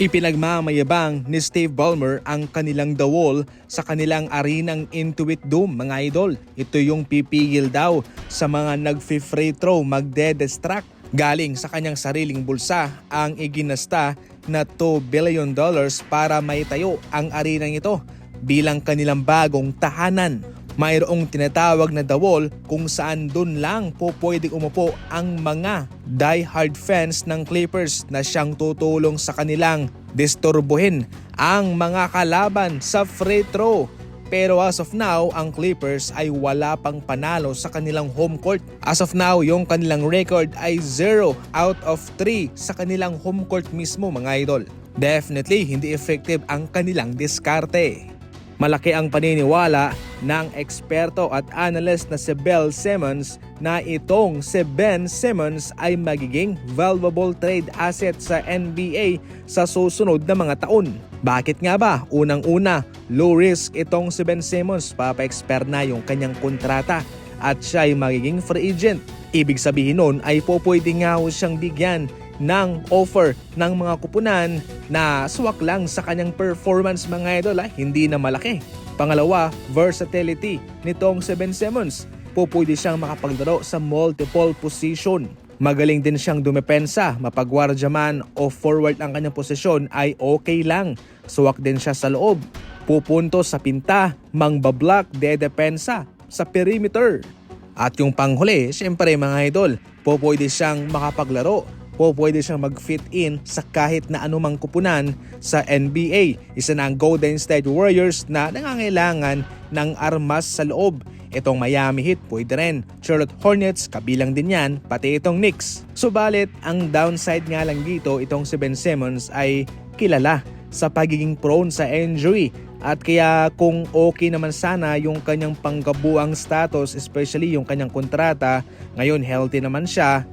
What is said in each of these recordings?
Ipinagmamayabang ni Steve Ballmer ang kanilang The Wall sa kanilang arinang Intuit Doom mga idol. Ito yung pipigil daw sa mga nag-free throw magde-distract. Galing sa kanyang sariling bulsa ang iginasta na 2 billion dollars para maitayo ang arinang ito bilang kanilang bagong tahanan. Mayroong tinatawag na The Wall kung saan dun lang po pwedeng umupo ang mga die-hard fans ng Clippers na siyang tutulong sa kanilang disturbuhin ang mga kalaban sa free throw. Pero as of now, ang Clippers ay wala pang panalo sa kanilang home court. As of now, yung kanilang record ay 0 out of 3 sa kanilang home court mismo mga idol. Definitely hindi effective ang kanilang diskarte. Malaki ang paniniwala ng eksperto at analyst na si Bill Simmons na itong si Ben Simmons ay magiging valuable trade asset sa NBA sa susunod na mga taon. Bakit nga ba? Unang-una, low risk itong si Ben Simmons. Papa-expert na yung kanyang kontrata at siya ay magiging free agent. Ibig sabihin nun ay po pwede nga siyang bigyan ng offer ng mga kupunan na swak lang sa kanyang performance mga idol ha, hindi na malaki. Pangalawa, versatility nitong si Ben Simmons. Po pwede siyang makapaglaro sa multiple position. Magaling din siyang dumepensa, mapagwardya man o forward ang kanyang posisyon ay okay lang. Suwak din siya sa loob. Pupunto sa pinta, mangbablock, dedepensa sa perimeter. At yung panghuli, syempre mga idol, po pwede siyang makapaglaro po pwede siyang mag-fit in sa kahit na anumang kupunan sa NBA. Isa na ang Golden State Warriors na nangangailangan ng armas sa loob. Itong Miami Heat pwede rin. Charlotte Hornets kabilang din yan, pati itong Knicks. Subalit, ang downside nga lang dito, itong si Ben Simmons ay kilala sa pagiging prone sa injury. At kaya kung okay naman sana yung kanyang panggabuang status, especially yung kanyang kontrata, ngayon healthy naman siya,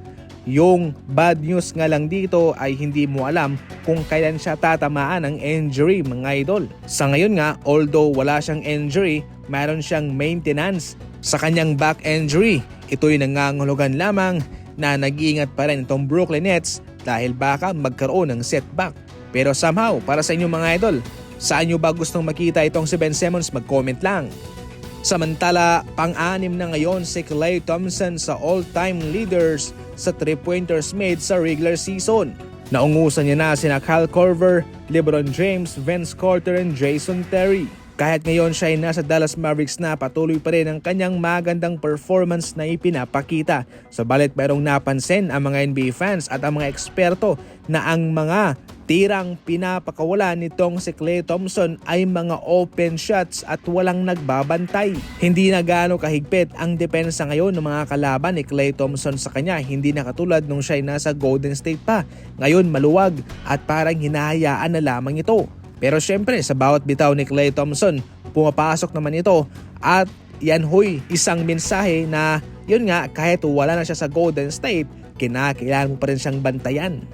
yung bad news nga lang dito ay hindi mo alam kung kailan siya tatamaan ng injury mga idol. Sa ngayon nga, although wala siyang injury, mayroon siyang maintenance sa kanyang back injury. Ito'y nangangulugan lamang na nag-iingat pa rin itong Brooklyn Nets dahil baka magkaroon ng setback. Pero somehow, para sa inyo mga idol, saan nyo ba gustong makita itong si Ben Simmons? Mag-comment lang. Samantala, pang-anim na ngayon si Klay Thompson sa all-time leaders sa 3-pointers made sa regular season. Naungusan niya na sina Kyle Korver, LeBron James, Vince Carter, and Jason Terry. Kahit ngayon siya ay nasa Dallas Mavericks na patuloy pa rin ang kanyang magandang performance na ipinapakita. Sabalit mayroong napansin ang mga NBA fans at ang mga eksperto na ang mga tirang pinapakawala nitong si Klay Thompson ay mga open shots at walang nagbabantay. Hindi na gaano kahigpit ang depensa ngayon ng mga kalaban ni Klay Thompson sa kanya. Hindi na katulad nung siya ay nasa Golden State pa. Ngayon maluwag at parang hinahayaan na lamang ito. Pero syempre sa bawat bitaw ni Klay Thompson, pumapasok naman ito at yan huy isang mensahe na yun nga kahit wala na siya sa Golden State, kinakailangan mo pa rin siyang bantayan.